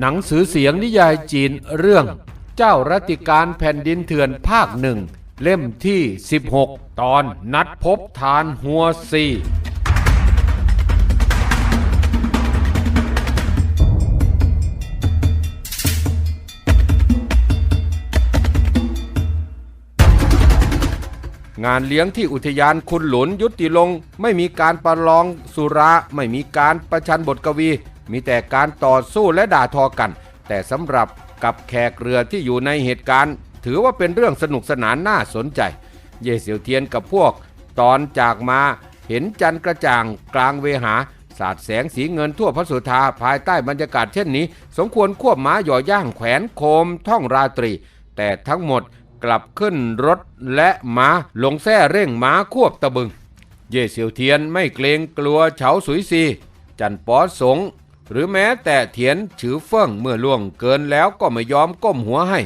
หนังสือเสียงนิยายจีนเรื่อง เจ้ารัติการแผ่นดินเถื่อนภาคหนึ่ง เล่มที่ 16 ตอนนัดพบทานหัวซีงานเลี้ยงที่อุทยานคุณหลุนยุติลง ไม่มีการประลองสุรา ไม่มีการประชันบทกวี มีแต่การต่อสู้และด่าทอกัน แต่สำหรับกับแขกเรือที่อยู่ในเหตุการณ์ ถือว่าเป็นเรื่องสนุกสนานน่าสนใจ เย่เสียวเทียนกับพวก ตอนจากมาเห็นจันกระจ่างกลางเวหาสาดแสงสีเงินทั่วพระสุธาภายใต้บรรยากาศเช่นนี้ สมควรควบม้าหย่อย่างแขวนโคมท่องราตรี แต่ทั้งหมดกลับขึ้นรถและม้าลงแท่เร่งม้าควบตะบึง เย่เสียวเทียนไม่เกรงกลัวเฉาสุยซี จันปอสง หรือแม้แต่เทียนฉือเฟิ่งเมื่อล่วงเกินแล้วก็ไม่ยอมก้มหัวให้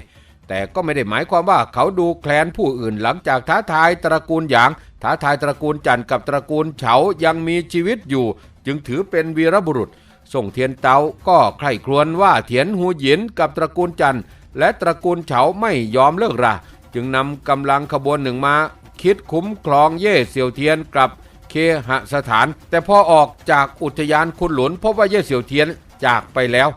แต่ก็ไม่ได้หมายความว่าเขาดูแคลนผู้อื่นหลังจากท้าทายตระกูลหยาง ท้าทายตระกูลจันกับตระกูลเฉายังมีชีวิตอยู่ จึงถือเป็นวีรบุรุษ ส่งเทียนเตาก็ใคร่ครวญว่าเทียนหูหยินกับตระกูลจันและตระกูลเฉาไม่ยอมเลิกราจึงนำกำลังขบวนหนึ่งมา คิดคุ้มครองเย่เสี่ยวเทียนกลับ เคหสถาน แต่พอออกจากอุทยานคุณหลุนพบว่าเย่เสี่ยวเทียนจากไปแล้ว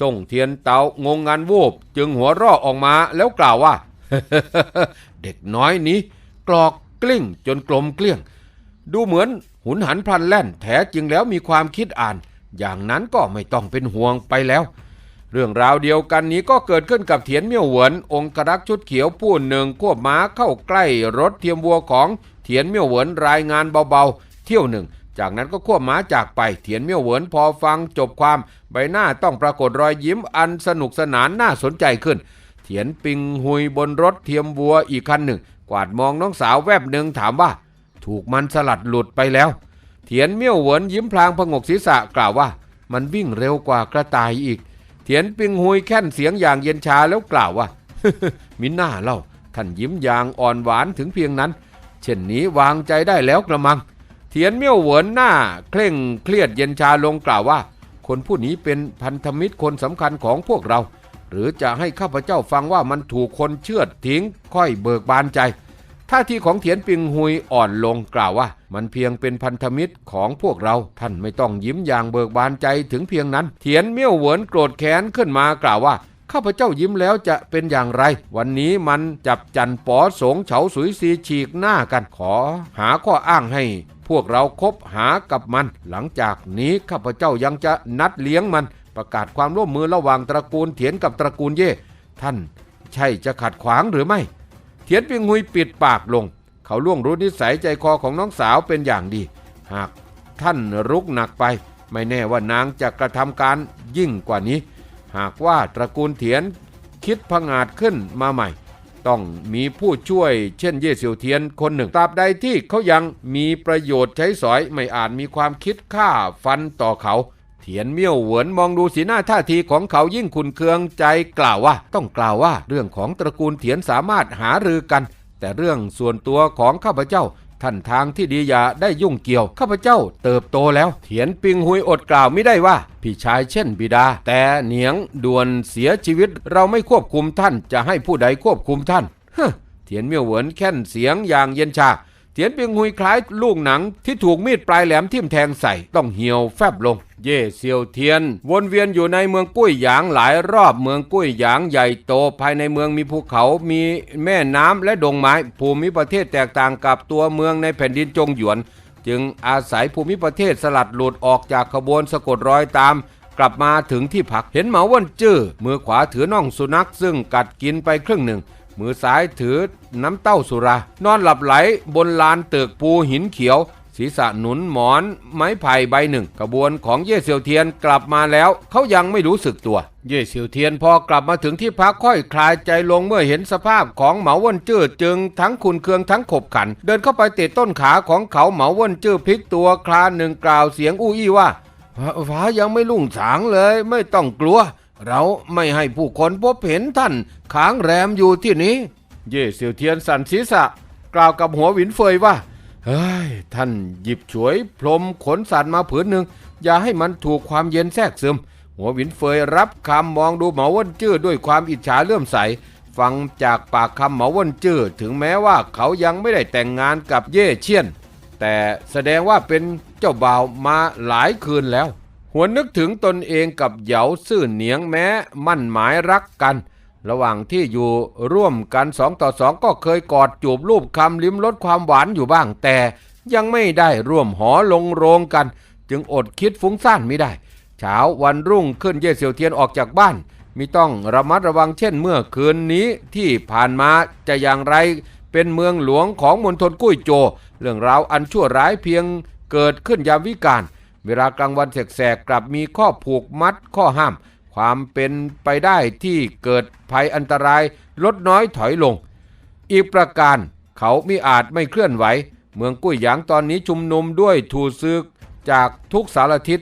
ส่งเทียนเตางงงานวูบ จึงหัวราะออกมาแล้วกล่าวว่า เด็กน้อยนี้ กรอกกลิ้งจนกลมเกลี้ยง ดูเหมือนหุนหันพลันแล่นแท้จริงแล้วมีความคิดอ่าน อย่างนั้นก็ไม่ต้องเป็นห่วงไปแล้วเรื่องราวเดียวกันนี้ก็เกิดขึ้นกับเถียนเมี่ยวเหวินองครักษ์ชุดเขียวผู้หนึ่งควบม้าเข้าใกล้รถเทียมวัวของ ถียนเมี่ยวเหวินรายงานเบาๆ เที่ยวหนึ่ง จากนั้นก็ควบม้าจากไป เถียนเมี่ยวเหวินพอฟังจบความใบหน้าต้องปรากฏรอยยิ้มอันสนุกสนานน่าสนใจขึ้น เถียนปิงหุยบนรถเทียมวัวอีกคันหนึ่ง กวาดมองน้องสาวแวบหนึ่งถามว่า ถูกมันสลัดหลุดไปแล้ว เถียนเมี่ยวเหวินยิ้มพลางพงกศีรษะกล่าวว่า มันวิ่งเร็วกว่ากระต่ายอีก เถียนปิงหุยแค่นเสียงอย่างเย็นชาแล้วกล่าวว่ามิน่าเล่าท่านยิ้มอย่างอ่อนหวานถึงเพียงนั้น เช่นนี้วางใจได้แล้วกระมังเถียนเมี่ยวเหวินหน้า เคร่งเครียดเย็นชาลงกล่าวว่า คนผู้นี้เป็นพันธมิตรคนสำคัญของพวกเรา หรือจะให้ข้าพเจ้าฟังว่ามันถูกคนเชือดทิ้งค่อยเบิกบานใจท่าทีของเถียนปิงหุยอ่อนลงกล่าวว่า มันเพียงเป็นพันธมิตรของพวกเรา ท่านไม่ต้องยิ้มอย่างเบิกบานใจถึงเพียงนั้น เถียนเมี่ยวเหวินโกรธแค้นขึ้นมากล่าวว่า ข้าพเจ้ายิ้มแล้วจะเป็นอย่างไร วันนี้มันจับจันป๋อสงเฉาสุยซีฉีกหน้ากัน ขอหาข้ออ้างให้พวกเราคบหากับมัน หลังจากนี้ข้าพเจ้ายังจะนัดเลี้ยงมัน ประกาศความร่วมมือระหว่างตระกูลเถียนกับตระกูลเย่ ท่านใช่จะขัดขวางหรือไม่เทียนปิงหุยปิดปากลง เขาล่วงรู้นิสัยใจคอของน้องสาวเป็นอย่างดี หากท่านรุกหนักไป ไม่แน่ว่านางจะกระทำการยิ่งกว่านี้ หากว่าตระกูลเถียนคิดผงาดขึ้นมาใหม่ ต้องมีผู้ช่วยเช่นเย่เซียวเทียนคนหนึ่งตราบใดที่เขายังมีประโยชน์ใช้สอยไม่อาจมีความคิดฆ่าฟันต่อเขา เถียนเมี่ยวเหวินมองดูสีหน้าท่าทีของเขายิ่งขุนเคืองใจกล่าวว่า ต้องกล่าวว่าเรื่องของตระกูลเถียนสามารถหารือกัน แต่เรื่องส่วนตัวของข้าพเจ้า ท่านทางที่ดีอย่าได้ยุ่งเกี่ยว ข้าพเจ้าเติบโตแล้ว เถียนปิงหุยอดกล่าวไม่ได้ว่า พี่ชายเช่นบิดา แต่เหนียงด่วนเสียชีวิตเราไม่ควบคุมท่านจะให้ผู้ใดควบคุมท่านฮะเถียนเมี่ยวเหวินแค่นเสียงอย่างเย็นชา ถียนเปียงหุยคล้ายลูกหนังที่ถูกมีดปลายแหลมทิ่มแทงใส่ต้องเหี่ยวแฟบลง เย่เซียวเทียน วนเวียนอยู่ในเมืองกุ้ยหยางหลายรอบเมืองกุ้ยหยางใหญ่โตภายในเมืองมีภูเขามีแม่น้ำและดงไม้ภูมิประเทศแตกต่างกับตัวเมืองในแผ่นดินจงหยวน จึงอาศัยภูมิประเทศสลัดหลุดออกจากขบวนสะกดรอยตามกลับมาถึงที่พักเห็นเหมาว่นจื้อมือขวาถือน่องสุนัขซึ่งกัดกินไปครึ่งหนึ่ง มือซ้ายถือน้ำเต้าสุรา นอนหลับไหลบนลานตึกปูหินเขียว ศีรษะหนุนหมอน ไม้ไผ่ใบหนึ่ง กระบวนของเย่เซียวเทียนกลับมาแล้ว เขายังไม่รู้สึกตัว เย่เซียวเทียนพอกลับมาถึงที่พักค่อยคลายใจลงเมื่อเห็นสภาพของเหมาว่นจื้อจึงทั้งคุณเคืองทั้งขบขัน เดินเข้าไปเตะต้นขาของเขาเหมาว่นจื้อพลิกตัวคลานหนึ่งกล่าวเสียงอู้อี้ว่าฟ้ายังไม่ลุ่งสางเลย ไม่ต้องกลัว เราไม่ให้ผู้คนพบเห็นท่านค้างแรมอยู่ที่นี้ เย่เสียวเทียนสันศีษะ กล่าวกับหัวหวินเฟยว่าเฮ้ยท่านหยิบฉวยพรมขนสัตว์มาผืนหนึ่ง อย่าให้มันถูกความเย็นแทรกซึม หัวหวินเฟยรับคำมองดูเหมาว่นจื้อด้วยความอิจฉาเลื่อมใส ฟังจากปากคำเหมาว่นจื้อถึงแม้ว่าเขายังไม่ได้แต่งงานกับเย่เชียน แต่แสดงว่าเป็นเจ้าบ่าวมาหลายคืนแล้ว หวนนึกถึงตนเองกับเหยาซื่อเหนียงแม้มั่นหมายรักกัน ระหว่างที่อยู่ร่วมกันสองต่อสองก็เคยกอดจูบรูปคำลิ้มลดความหวานอยู่บ้างแต่ยังไม่ได้ร่วมหอลงโรงกัน จึงอดคิดฟุ้งซ่านไม่ได้ เช้าวันรุ่งขึ้นเย่เสียวเทียนออกจากบ้านมิต้องระมัดระวังเช่นเมื่อคืนนี้ที่ผ่านมาจะอย่างไรเป็นเมืองหลวงของมณฑลกุ้ยโจ เรื่องราวอันชั่วร้ายเพียงเกิดขึ้นยามวิกาล เวลากลางวันแสกๆกลับมีข้อผูกมัดข้อห้าม ความเป็นไปได้ที่เกิดภัยอันตรายลดน้อยถอยลง อีกประการเขามิอาจไม่เคลื่อนไหว เมืองกุ้ยหยางตอนนี้ชุมนุมด้วยถูซึกจากทุกสารทิศ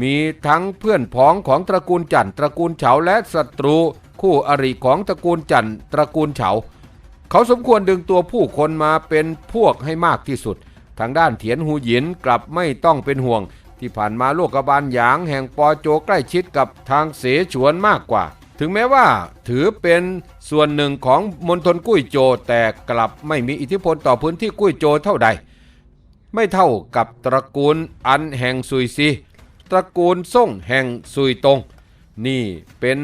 มีทั้งเพื่อนพ้องของตระกูลจันตระกูลเฉาและศัตรู คู่อริของตระกูลจันตระกูลเฉา เขาสมควรดึงตัวผู้คนมาเป็นพวกให้มากที่สุด ทางด้านเถียนหูหยินกลับไม่ต้องเป็นห่วง ที่ผ่านมาโลกบาลหยางแห่งปอโจใกล้ชิดกับทางเสฉวนมากกว่า ถึงแม้ว่าถือเป็นส่วนหนึ่งของมณฑลกุ้ยโจแต่กลับไม่มีอิทธิพลต่อพื้นที่กุ้ยโจเท่าใด ไม่เท่ากับตระกูลอันแห่งซุยซีตระกูลส่งแห่งซุยตงนี่เป็น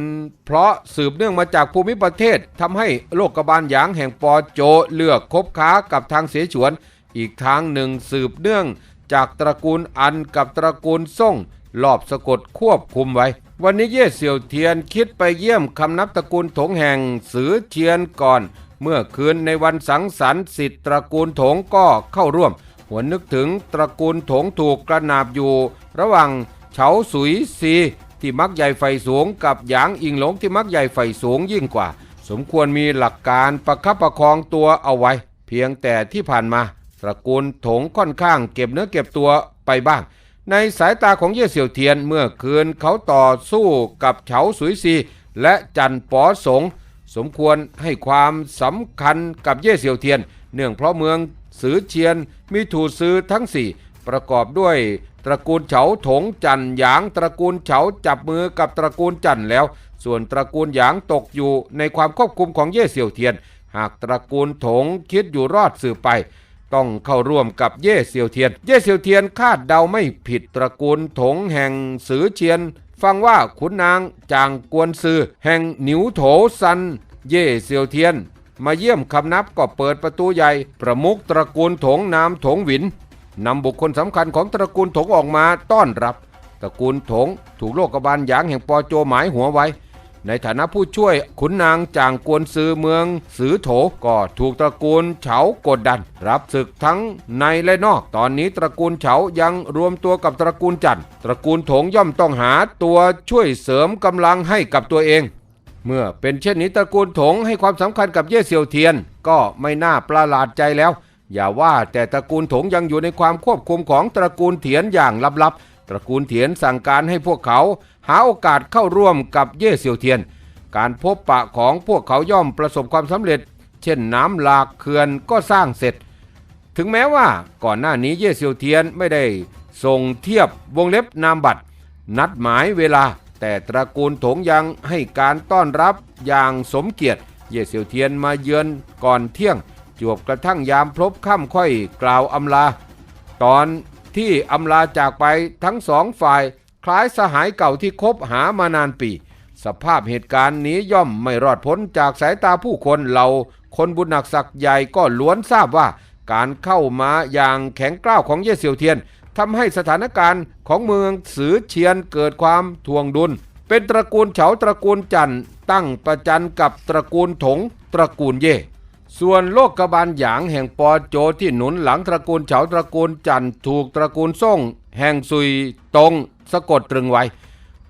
เพราะสืบเนื่องมาจากภูมิประเทศทำให้โลกบาลหยางแห่งปอโจเลือกคบค้ากับทางเสฉวน อีกทางหนึ่งสืบเนื่อง จากตระกูลอันกับตระกูลส่งลอบสะกดควบคุมไว้ วันนี้เย่เสี่ยวเทียนคิดไปเยี่ยมคำนับตระกูลถงแห่งสือเทียนก่อน เมื่อคืนในวันสังสรรค์สิทธิ์ตระกูลถงก็เข้าร่วมหวนนึกถึงตระกูลถงถูกกระนาบอยู่ ระหว่างเฉาสุยซีที่มักใหญ่ไฟสูงกับหยางอิงหลงที่มักใหญ่ไฟสูงยิ่งกว่า สมควรมีหลักการประคับประคองตัวเอาไว้ เพียงแต่ที่ผ่านมา ตระกูลถงค่อนข้างเก็บเนื้อเก็บตัวไปบ้าง ในสายตาของเย่เสี่ยวเทียนเมื่อคืนเขาต่อสู้กับเฉาสุยซีและจันป๋อสง สมควรให้ความสำคัญกับเย่เสี่ยวเทียน เนื่องเพราะเมืองสือเชียนมีถูซื้อทั้งสี่ประกอบด้วยตระกูลเฉาถงจันหยางตระกูลเฉาจับมือกับตระกูลจันแล้ว ส่วนตระกูลหยางตกอยู่ในความควบคุมของเย่เสี่ยวเทียน หากตระกูลถงคิดอยู่รอดสืบไป ต้องเข้าร่วมกับเย่เซียวเทียน เย่เซียวเทียนคาดเดาไม่ผิดตระกูลถงแห่งสือเชียน ฟังว่าขุนนางจางกวนซือ แห่งหนิวโถซัน เย่เซียวเทียน มาเยี่ยมคำนับก็เปิดประตูใหญ่ ประมุขตระกูลถงนามถงหวินนำบุคคลสำคัญของตระกูลถงออกมาต้อนรับ ตระกูลถงถูกโลกบาลหยางแห่งปอโจหมายหัวไว้ ในฐานะผู้ช่วยขุนนางจางกวนซือเมือง สือโถก็ถูกตระกูลเฉากดดัน รับศึกทั้งในและนอก ตอนนี้ตระกูลเฉายังรวมตัวกับตระกูลจันตระกูลถงย่อมต้องหาตัวช่วยเสริมกำลังให้กับตัวเอง เมื่อเป็นเช่นนี้ตระกูลถงให้ความสำคัญกับเย่เซียวเทียน ก็ไม่น่าประหลาดใจแล้ว อย่าว่าแต่ตระกูลถงยังอยู่ในความควบคุมของตระกูลเถียนอย่างลับๆ ตระกูลเถียนสั่งการให้พวกเขาหาโอกาสเข้าร่วมกับเย่เซียวเทียน การพบปะของพวกเขาย่อมประสบความสำเร็จ เช่นน้ำหลากเขื่อนก็สร้างเสร็จ ถึงแม้ว่าก่อนหน้านี้เย่เซียวเทียนไม่ได้ส่งเทียบวงเล็บนามบัตร นัดหมายเวลา แต่ตระกูลถงยังให้การต้อนรับอย่างสมเกียรติ เย่เซียวเทียนมาเยือนก่อนเที่ยง จวบกระทั่งยามพลบค่ำค่อยกล่าวอำลา ตอน ที่อำลาจากไปทั้งสองฝ่าย คล้ายสหายเก่าที่คบหามานานปี สภาพเหตุการณ์นี้ย่อมไม่รอดพ้นจากสายตาผู้คนเราคนบุญหนักศักดิ์ใหญ่ก็ล้วนทราบว่า การเข้ามาอย่างแข็งกร้าวของเย่เซียวเทียนทำให้สถานการณ์ของเมืองสือเชียนเกิดความทวงดุล เป็นตระกูลเฉาตระกูลจันตั้งประจันกับตระกูลถงตระกูลเย่ ส่วนโลกกบาลหยางแห่งปอโจที่หนุนหลังตระกูลเฉาตระกูลจันทร์ถูกตระกูลส่ง แห่งซุยตงสะกดตรึงไว้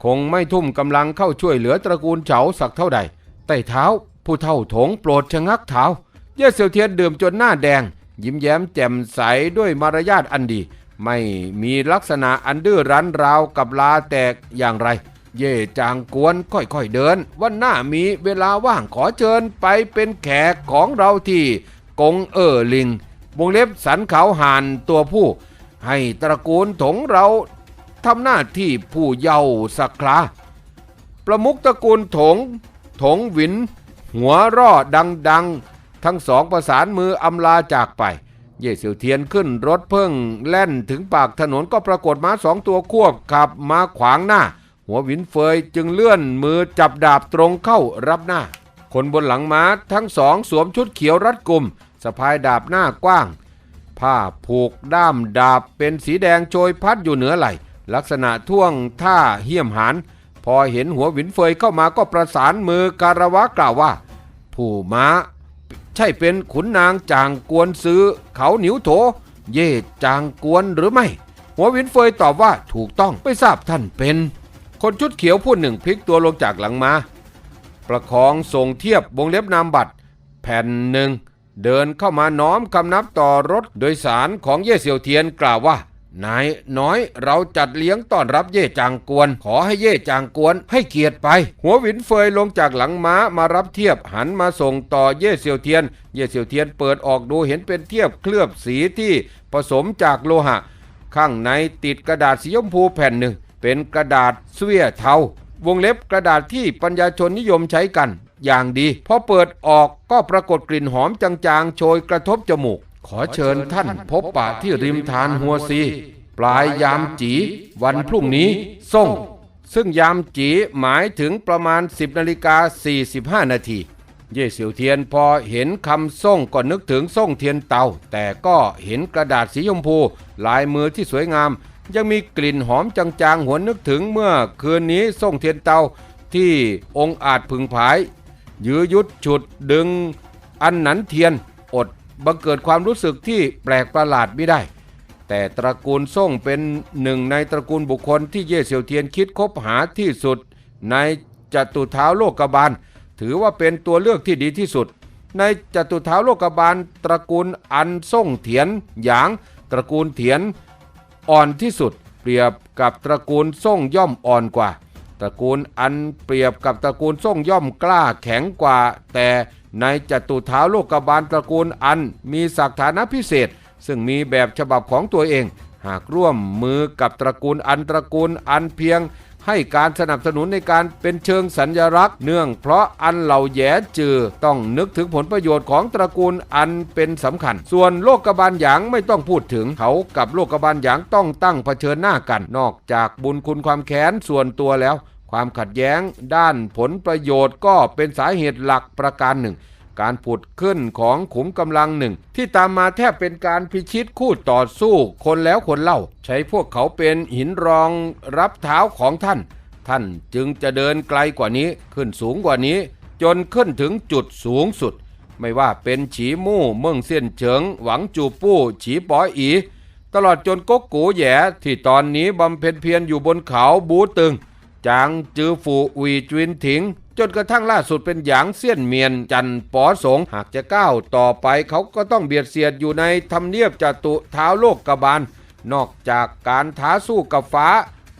คงไม่ทุ่มกำลังเข้าช่วยเหลือตระกูลเฉาสักเท่าใดใต้เท้า ผู้เท่าถงโปรดชะงักเท้าเย่เซียวเทียนดื่มจนหน้าแดง ยิ้มแย้มแจ่มใสด้วยมารยาทอันดี ไม่มีลักษณะอันดื้อรั้นราวกับลาแตกอย่างไร เย่จางกวนค่อยๆเดิน วันหน้ามีเวลาว่างขอเชิญไปเป็นแขกของเราที่กงเอ่อลิงวงเล็บสันเขาหานตัวผู้ ให้ตระกูลถงเราทำหน้าที่ผู้เยาว์สักคราประมุขตระกูลถง ถงหวิน หัวร่อดังๆ ทั้งสองประสานมืออำลาจากไป เย่เสี่ยวเทียนขึ้นรถเพิ่งแล่นถึงปากถนนก็ปรากฏม้าสองตัวควบขับมาขวางหน้า หัวหวินเฟยจึงเลื่อนมือจับดาบตรงเข้ารับหน้า คนบนหลังม้าทั้งสองสวมชุดเขียวรัดกุมสะพายดาบหน้ากว้าง ผ้าผูกด้ามดาบเป็นสีแดงโชยพัดอยู่เหนือไหลลักษณะท่วงท่าเหี้ยมหานพอเห็นหัวหวินเฟยเข้ามาก็ประสานมือการวะกล่าวว่า ผู้ม้า ใช่เป็นขุนนางจางกวนซื้อเขาหนิวโถ เย่จางกวนหรือไม่ หัวหวินเฟยตอบว่าถูกต้องไม่ทราบท่านเป็น คนชุดเขียวผู้หนึ่งพลิกตัวลงจากหลังมา้าประคองส่งเทียบวงเล็บนามบัตร แผ่นหนึ่ง เดินเข้ามาน้อมคำนับต่อรถโดยสารของเย่เสี่ยวเทียนกล่าวว่านายน้อยเราจัดเลี้ยงต้อนรับเย่จางกวน ขอให้เย่จางกวนให้เกียรติไป หัวหวินเฟยลงจากหลังม้ามารับเทียบหันมาส่งต่อเย่เสี่ยวเทียน เย่เสี่ยวเทียนเปิดออกดูเห็นเป็นเทียบเคลือบสีที่ผสมจากโลหะ ข้างในติดกระดาษสีชมพูแผ่นหนึ่ง เป็นกระดาษเสวียเทาวงเล็บกระดาษที่ปัญญาชนนิยมใช้กัน อย่างดีพอเปิดออกก็ปรากฏกลิ่นหอมจางๆ โชยกระทบจมูก ขอเชิญท่านพบปะที่ริมทานหัวซี ปลายยามจีวันพรุ่งนี้ส่ง ซึ่งยามจีหมายถึงประมาณ 10นาฬิกา45 นาทีเย่เสี่ยวเทียนพอเห็นคำส่งก็นึกถึงส่งเทียนเตา แต่ก็เห็นกระดาษสีชมพู ลายมือที่สวยงาม ยังมีกลิ่นหอมจางๆหวนนึกถึงเมื่อคืนนี้ส่งเทียนเตาที่องค์อาจพึงผาย ยื้อยุดฉุดดึง อันหนันเทียนอดบังเกิดความรู้สึกที่แปลกประหลาดไม่ได้ แต่ตระกูลส่งเป็นหนึ่งในตระกูลบุคคลที่เย่เสี่ยวเทียนคิดคบหาที่สุด ในจตุเท้าโลกบาล ถือว่าเป็นตัวเลือกที่ดีที่สุด ในจตุเท้าโลกบาล ตระกูลอันส่งเถียนหยาง ตระกูลเถียน อ่อนที่สุด เปรียบกับตระกูลส่งย่อมอ่อนกว่า ตระกูลอันเปรียบกับตระกูลส่งย่อมกล้าแข็งกว่า แต่ในจตุเท้าโลกบาลตระกูลอันมีศักฐานะพิเศษ ซึ่งมีแบบฉบับของตัวเอง หากร่วมมือกับตระกูลอันตระกูลอันเพียง ให้การสนับสนุนในการเป็นเชิงสัญญลักษณ์เนื่องเพราะอันเหล่าแย่จือ ต้องนึกถึงผลประโยชน์ของตระกูลอันเป็นสำคัญ ส่วนโลกบาลหยางไม่ต้องพูดถึงเขากับโลกบาลหยางต้องตั้งเผชิญหน้ากัน นอกจากบุญคุณความแค้นส่วนตัวแล้ว ความขัดแย้ง ด้านผลประโยชน์ก็เป็นสาเหตุหลักประการหนึ่ง การผุดขึ้นของขุมกำลังหนึ่ง ที่ตามมาแทบเป็นการพิชิตคู่ต่อสู้คนแล้วคนเล่า ใช้พวกเขาเป็นหินรองรับเท้าของท่าน ท่านจึงจะเดินไกลกว่านี้ขึ้นสูงกว่านี้ จนขึ้นถึงจุดสูงสุด ไม่ว่าเป็นฉีมู่เมืองเซียนเฉิง หวังจูปู้ ฉีปออี ตลอดจนก๊กกูแย่ที่ตอนนี้บำเพ็ญเพียรอยู่บนเขาบูตึง จางจือฝูอุยจวินถิง จนกระทั่งล่าสุดเป็นหยางเซียนเมียนจันปอสง หากจะก้าวต่อไปเขาก็ต้องเบียดเสียดอยู่ในทำเนียบจตุเท้าโลกกบาลนอกจากการท้าสู้กับฟ้า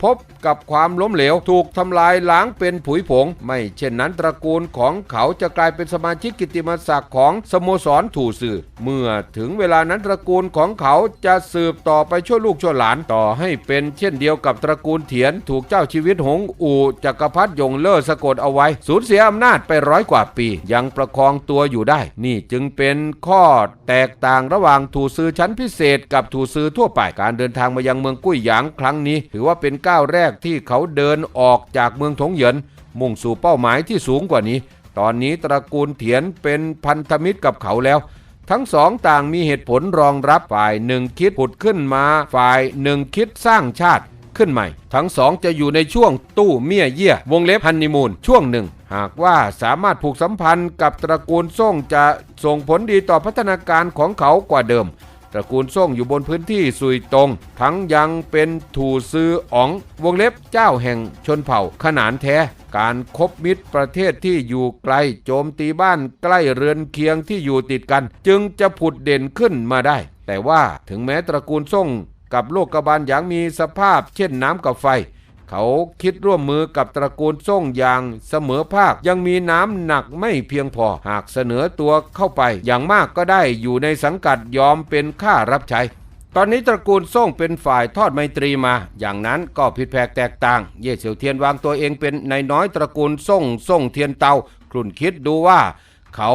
พบกับความล้มเหลว ถูกทำลายล้างเป็นผุยผง ไม่เช่นนั้นตระกูลของเขาจะกลายเป็นสมาชิกกิติมศักดิ์ของสโมสรถูสื่อ เมื่อถึงเวลานั้นตระกูลของเขาจะสืบต่อไปชั่วลูกชั่วหลานต่อให้เป็นเช่นเดียวกับตระกูลเถียน ถูกเจ้าชีวิตหงอูจักรพรรดิยงเล่อสะกดเอาไว้ สูญเสียอำนาจไปร้อยกว่าปี ยังประคองตัวอยู่ได้ นี่จึงเป็นข้อแตกต่างระหว่างถูซื้อชั้นพิเศษ กับถูซื้อทั่วไปการเดินทางมายังเมืองกุ้ยหยางครั้งนี้ ถือว่าเป็นก้าวแรกที่เขาเดินออกจากเมืองถงเหยิน มุ่งสู่เป้าหมายที่สูงกว่านี้ ตอนนี้ตระกูลเถียนเป็นพันธมิตรกับเขาแล้ว ทั้งสองต่างมีเหตุผลรองรับฝ่ายหนึ่งคิดผุดขึ้นมาฝ่ายหนึ่งคิดสร้างชาติขึ้นใหม่ ทั้งสองจะอยู่ในช่วงตู้เมียเยี่ยวงเล็บฮันนีมูนช่วงหนึ่ง หากว่าสามารถผูกสัมพันธ์กับตระกูลส่งจะส่งผลดีต่อพัฒนาการของเขากว่าเดิม ตระกูลส่งอยู่บนพื้นที่สุยตง ทั้งยังเป็นถูซื้ออ๋องวงเล็บเจ้าแห่งชนเผ่าขนานแท้ การคบมิตรประเทศที่อยู่ไกลโจมตีบ้านใกล้เรือนเคียงที่อยู่ติดกัน จึงจะผุดเด่นขึ้นมาได้ แต่ว่าถึงแม้ตระกูลส่งกับโลกกบาลอย่างมีสภาพเช่นน้ำกับไฟ เขาคิดร่วมมือกับตระกูลส่งอย่างเสมอภาคยังมีน้ำหนักไม่เพียงพอ หากเสนอตัวเข้าไป อย่างมากก็ได้อยู่ในสังกัดยอมเป็นข้ารับใช้ตอนนี้ตระกูลส่งเป็นฝ่ายทอดไมตรีมา อย่างนั้นก็ผิดแผกแตกต่าง เย่เสี่ยวเทียนวางตัวเองเป็นนายน้อยตระกูลส่งส่งเทียนเตาคลุ่นคิดดูว่า เขา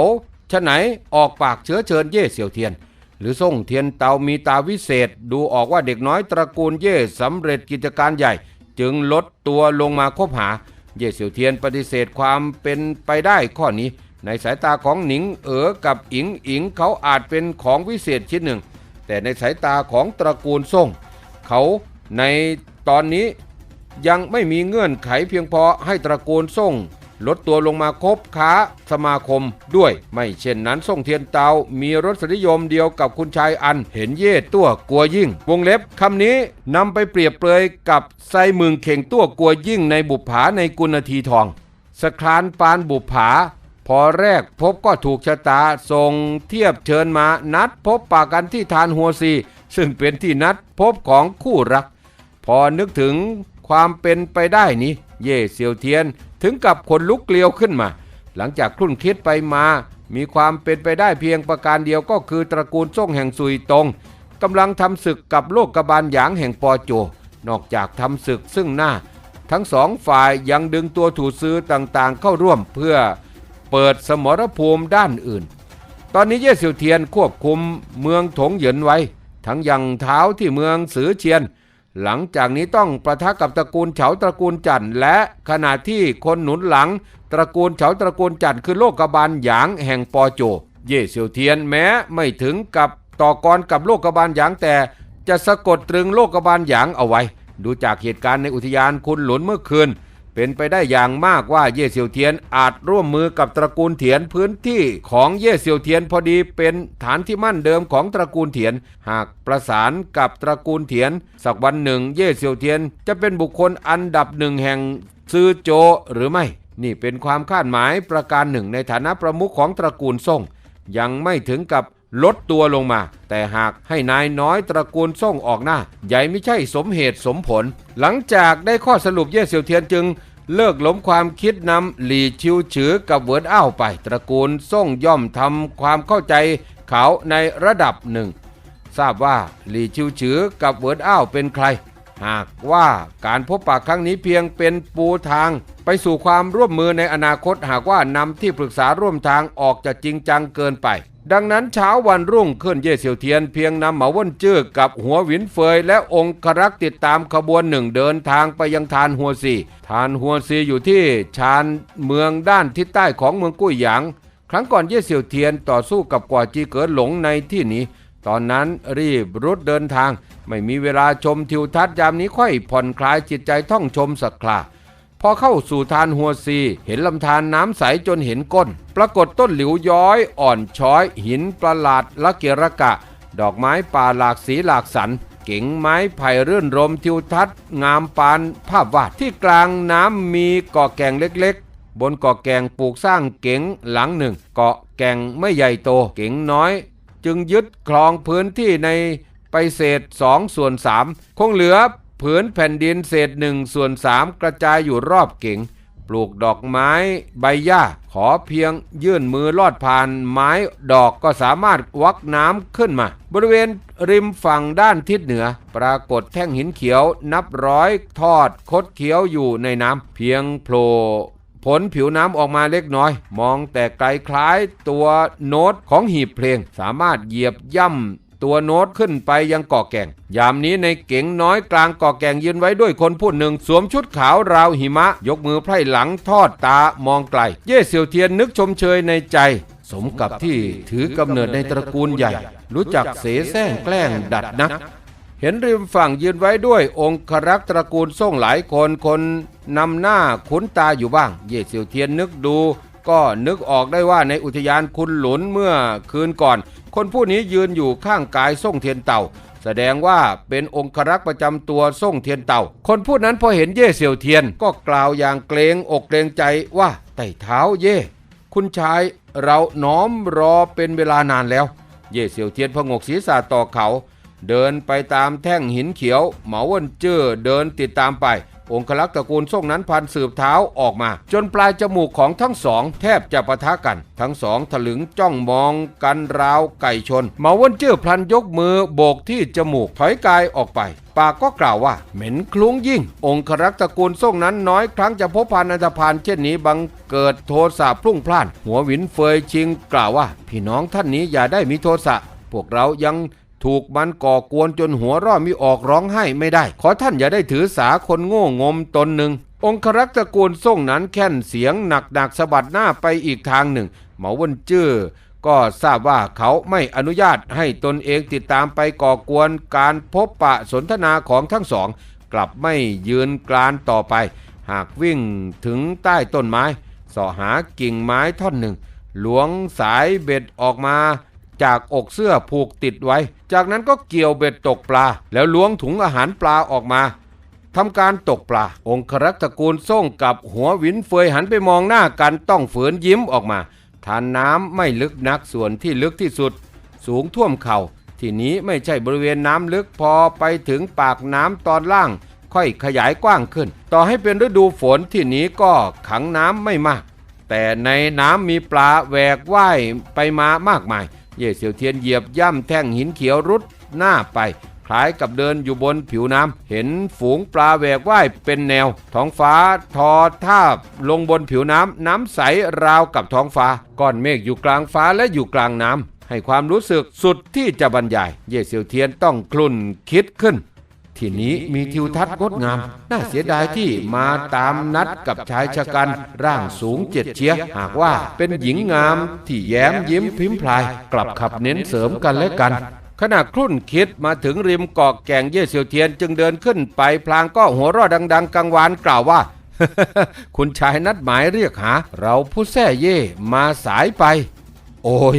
ฉะไหนออกปากเชื้อเชิญเย่เสี่ยวเทียน หรือส่งเทียนเตามีตาวิเศษ ดูออกว่าเด็กน้อยตระกูลเย่สำเร็จกิจการใหญ่ จึงลดตัวลงมาคบหา เย่เสี่ยวเทียนปฏิเสธความเป็นไปได้ข้อนี้ ในสายตาของหนิงเอ๋อกับอิงอิงเขาอาจเป็นของวิเศษชิ้นหนึ่ง แต่ในสายตาของตระกูลซ่ง เขาในตอนนี้ยังไม่มีเงื่อนไขเพียงพอให้ตระกูลส่ง ลดตัวลงมาคบค้าสมาคมด้วย ไม่เช่นนั้นส่งเทียนเตา มีรสนิยมเดียวกับคุณชายอัน เห็นเย่ตัวกลัวยิ่ง วงเล็บคำนี้นำไปเปรียบเปรยกับไซมึงเข่งตัวกลัวยิ่งในบุปผาในกุณทีทอง สครานปานบุปผาพอแรกพบก็ถูกชะตาส่งเทียบเชิญมานัดพบปากกันที่ทานหัวซีซึ่งเป็นที่นัดพบของคู่รัก พอนึกถึงความเป็นไปได้นี้ เย่เซียวเทียน ถึงกับขนลุกเกลียวขึ้นมา หลังจากครุ่นคิดไปมา มีความเป็นไปได้เพียงประการเดียวก็คือตระกูลส่งแห่งซุยตงกำลังทำศึกกับโลกกบาลหยางแห่งปอโจ นอกจากทำศึกซึ่งหน้า ทั้งสองฝ่ายยังดึงตัวถูซื้อต่างๆ เข้าร่วมเพื่อเปิดสมรภูมิด้านอื่น ตอนนี้เย่เซียวเทียนควบคุมเมืองถงเหยินไว้ ทั้งยังเท้าที่เมืองสือเชียน หลังจากนี้ต้องประทะกับตระกูลเฉาตระกูลจันและขณะที่คนหนุนหลัง ตระกูลเฉาตระกูลจันคือโลกบาลหยางแห่งปอโจ เย่เซียวเทียนแม้ไม่ถึงกับต่อกรกับโลกบาลหยางแต่ จะสะกดตรึงโลกบาลหยางเอาไว้ ดูจากเหตุการณ์ในอุทยานคุณหลุนเมื่อคืน เป็นไปได้อย่างมากว่าเย่เซียวเทียนอาจร่วมมือกับตระกูลเถียนพื้นที่ของเย่เซียวเทียนพอดีเป็นฐานที่มั่นเดิมของตระกูลเถียน หากประสานกับตระกูลเถียน สักวันหนึ่งเย่เซียวเทียน จะเป็นบุคคลอันดับหนึ่งแห่งซือโจหรือไม่ นี่เป็นความคาดหมายประการหนึ่งในฐานะประมุขของตระกูลซ่งยังไม่ถึงกับ ลดตัวลงมา แต่หากให้นายน้อยตระกูลส่งออกหน้า ใหญ่ไม่ใช่สมเหตุสมผล หลังจากได้ข้อสรุปเย่เซียวเทียนจึงเลิกล้มความคิดนำหลีชิวฉือกับเวินอ้าวไป ตระกูลส่งย่อมทำความเข้าใจเขาในระดับหนึ่ง ทราบว่าหลีชิวฉือกับเวินอ้าวเป็นใคร หากว่าการพบปะครั้งนี้เพียงเป็นปูทาง ไปสู่ความร่วมมือในอนาคตหากว่านำที่ปรึกษาร่วมทางออกจะจริงจังเกินไป ดังนั้นเช้าวันรุ่งขึ้นเย่เซียวเทียนเพียงนำหมาว่นจื้อกับหัวหวินเฟยและองครักษ์ติดตามขบวนหนึ่งเดินทางไปยังทานหัวซีทานหัวซีอยู่ที่ชานเมืองด้านทิศใต้ของเมืองกุ้ยหยาง ครั้งก่อนเย่เซียวเทียนต่อสู้กับกว่าจีเกิดหลงในที่นี้ ตอนนั้นรีบรุดเดินทาง ไม่มีเวลาชมทิวทัศน์ยามนี้ค่อยผ่อนคลายจิตใจท่องชมสักครา พอเข้าสู่ทานหัวซี เห็นลำธารน้ำใสจนเห็นก้น ปรากฏต้นหลิวย้อยอ่อนช้อย หินประหลาดละเกระกะ ดอกไม้ป่าหลากสีหลากสัน เก๋งไม้ไผ่รื่นรมทิวทัศน์ งามปานภาพวาดที่กลางน้ำมีเกาะแก่งเล็กๆ บนเกาะแก่งปลูกสร้างเก๋งหลังหนึ่ง เกาะแก่งไม่ใหญ่โตเก๋งน้อย จึงยึดครองพื้นที่ในไปเศษ2ส่วน3คงเหลือ ผืนแผ่นดินเศษ1ส่วน3กระจายอยู่รอบเก๋งปลูกดอกไม้ใบหญ้า ขอเพียงยื่นมือลอดผ่านไม้ดอกก็สามารถวักน้ำขึ้นมา บริเวณริมฝั่งด้านทิศเหนือ ปรากฏแท่งหินเขียวนับร้อยทอดคดเขียวอยู่ในน้ำเพียงโผล่ผลผิวน้ำออกมาเล็กน้อย มองแต่ไกลคล้ายตัวโน้ตของหีบเพลง สามารถเหยียบย่ำ ตัวโน้ตขึ้นไปยังเกาะแก่ง ยามนี้ในเก๋งน้อยกลางเกาะแก่งยืนไว้ด้วยคนผู้หนึ่ง สวมชุดขาวราวหิมะ ยกมือไพร่หลังทอดตามองไกล เย่เซียวเทียนนึกชมเชยในใจ สมกับที่ถือกำเนิดในตระกูลใหญ่ รู้จักเสแสร้งแกล้งดัดนักเห็นริมฝั่งยืนไว้ด้วยองครักษ์ตระกูลส่งหลายคนคนนำหน้าคุ้นตาอยู่บ้าง เย่เซียวเทียนนึกดู ก็นึกออกได้ว่าในอุทยานคุณหลุนเมื่อคืนก่อน คนผู้นี้ยืนอยู่ข้างกายส่งเทียนเต่า แสดงว่าเป็นองครักษ์ประจำตัวส่งเทียนเต่า คนผู้นั้นพอเห็นเย่เซียวเทียนก็กล่าวอย่างเกรงอกเกรงใจว่าไต่เท้าเย่คุณชายเราน้อมรอเป็นเวลานานแล้ว เย่เซียวเทียนพงกศีรษะต่อเขา เดินไปตามแท่งหินเขียว เหมาวินเจ้อเดินติดตามไป องคลักษ์ตระกูลส่งนั้นพันสืบเท้าออกมา จนปลายจมูกของทั้งสอง แทบจะปะทะกัน ทั้งสองถลึงจ้องมองกันราวไก่ชนมาวันเจื้อพลันยกมือโบกที่จมูกถอยกายออกไป ปากก็กล่าวว่า เหม็นคลุ้งยิ่ง องครักษ์ตระกูลส่งนั้นน้อยครั้งจะพบพานอันธพาลเช่นนี้บังเกิดโทสะพรุ่งพล่าน หัวหวินเฟยชิงกล่าวว่า พี่น้องท่านนี้อย่าได้มีโทสะพวกเรายัง ถูกมันก่อกวนจนหัวร่อมิออกร้องไห้ไม่ได้ ขอท่านอย่าได้ถือสาคนโง่งมตนหนึ่ง องครักษ์ตระกูลส่งนั้นแค่นเสียงหนักหนักๆสะบัดหน้าไปอีกทางหนึ่งเหมาวันจื้อก็ทราบว่าเขาไม่อนุญาตให้ตนเองติดตามไปก่อกวนการพบปะสนทนาของทั้งสอง กลับไม่ยืนกรานต่อไป หากวิ่งถึงใต้ต้นไม้สาะหากิ่งไม้ท่อนหนึ่ง หลวงสายเบ็ดออกมาจากอกเสื้อผูกติดไว้ จากนั้นก็เกี่ยวเบ็ดตกปลา แล้วล้วงถุงอาหารปลาออกมาทำการตกปลา องครักษ์ตระกูลส่งกับหัววินเฟยหันไปมองหน้ากันต้องฝืนยิ้มออกมาทานน้ำไม่ลึกนักส่วนที่ลึกที่สุด สูงท่วมเข่าที่นี้ไม่ใช่บริเวณน้ำลึกพอไปถึงปากน้ำตอนล่าง ค่อยขยายกว้างขึ้น ต่อให้เป็นฤดูฝนที่นี้ก็ขังน้ำไม่มาก แต่ในน้ำมีปลาแหวกว่ายไปมามากมาย เย่เสียวเทียนเหยียบย่ำแท่งหินเขียวรุดหน้าไป คล้ายกับเดินอยู่บนผิวน้ำเห็นฝูงปลาแหวกว่ายเป็นแนว ท้องฟ้าทอทาบลงบนผิวน้ำน้ำใสราวกับท้องฟ้า ก้อนเมฆอยู่กลางฟ้าและอยู่กลางน้ำให้ความรู้สึกสุดที่จะบรรยาย เย่เสียวเทียนต้องคลุ่นคิดขึ้น ที่นี้มีทิวทัศน์งดงาม น่าเสียดายที่มาตามนัดกับชายชะกันร่างสูงเจ็ดเชียหากว่าเป็นหญิงงามที่แย้มยิ้มพิมพ์พลาย กลับขับเน้นเสริมกันและกันขณะครุ่นคิดมาถึงริมเกาะแก่งเย่เสียวเทียนจึงเดินขึ้นไปพลางก็หัวเรอดดัง ๆ กังวานกล่าวว่า คุณชายนัดหมายเรียกหา เราผู้แท้เย่มาสายไป โอ้ย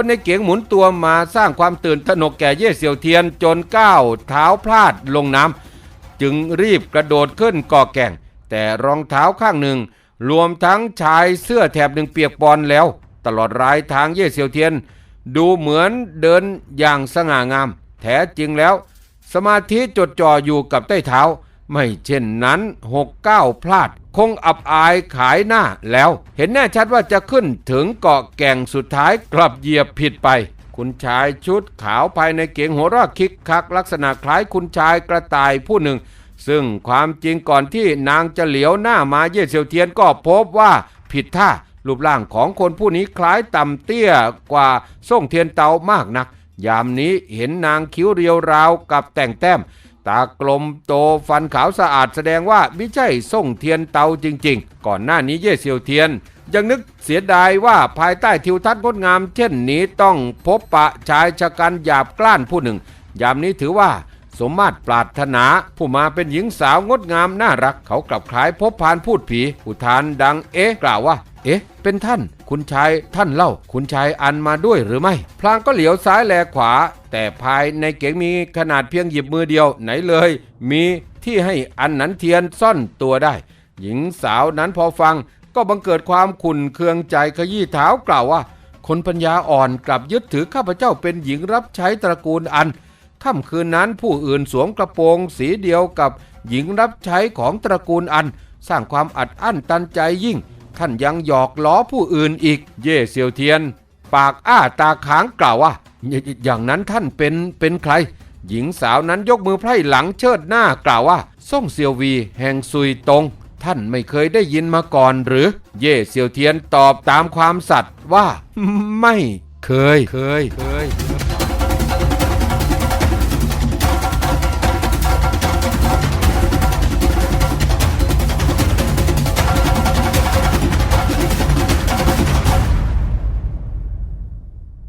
คนในเก๋งหมุนตัวมาสร้างความตื่นตระหนกแก่เย่เสี่ยวเทียนจนก้าวเท้าพลาดลงน้ำจึงรีบกระโดดขึ้นก่อแก่ง แต่รองเท้าข้างหนึ่ง รวมทั้งชายเสื้อแถบหนึ่งเปียกปอนแล้ว ตลอดรายทางเย่เสี่ยวเทียน ดูเหมือนเดินอย่างสง่างาม แท้จริงแล้ว สมาธิจดจ่ออยู่กับใต้เท้า ไม่เช่นนั้นหกเก้าพลาด คงอับอายขายหน้าแล้ว เห็นแน่ชัดว่าจะขึ้นถึงเกาะแก่งสุดท้ายกลับเหยียบผิดไป คุณชายชุดขาวภายในเก๋งหัวรอดคิกคัก ลักษณะคล้ายคุณชายกระต่ายผู้หนึ่ง ซึ่งความจริงก่อนที่นางจะเหลียวหน้ามาเย่เซียวเทียนก็พบว่าผิดท่ารูปร่างของคนผู้นี้คล้ายต่ำเตี้ยกว่าส่งเทียนเตามากนัก ยามนี้เห็นนางคิ้วเรียวราวกับแต่งแต้ม ตากลมโตฟันขาวสะอาดแสดงว่าไม่ใช่ส่งเทียนเตาจริง ๆ ก่อนหน้านี้เย่เซียวเทียน ยังนึกเสียดายว่าภายใต้ทิวทัศน์งดงาม เช่นนี้ต้องพบปะชายชะกันหยาบกล้านผู้หนึ่ง ยามนี้ถือว่า สมมาตรปรารถนา ผู้มาเป็นหญิงสาวงดงามน่ารัก เขากลับคล้ายพบพานพูดผี อุทานดังเอ๊ะกล่าวว่า เอ๊ะ เป็นท่าน คุณชายท่านเล่า คุณชายอันมาด้วยหรือไม่ พลางก็เหลียวซ้ายแลขวา แต่ภายในเก๋งมีขนาดเพียงหยิบมือเดียวไหนเลย มีที่ให้อันนั้นเทียนซ่อนตัวได้ หญิงสาวนั้นพอฟังก็บังเกิดความขุนเคืองใจขยี้เท้ากล่าวว่า คนปัญญาอ่อนกลับยึดถือข้าพเจ้าเป็นหญิงรับใช้ตระกูลอัน ค่ำคืนนั้นผู้อื่นสวมกระโปรงสีเดียวกับหญิงรับใช้ของตระกูลอัน สร้างความอัดอั้นตันใจยิ่ง ท่านยังหยอกล้อผู้อื่นอีก เย่เซียวเทียน ปากอ้าตาค้างกล่าวว่าอย่างนั้นท่านเป็นเป็นใคร หญิงสาวนั้นยกมือไพร่หลังเชิดหน้ากล่าวว่าส่งเซียววีแห่งซุยตง ท่านไม่เคยได้ยินมาก่อนหรือ เย่เซียวเทียนตอบตามความสัตย์ว่า ไม่เคยเคยเคย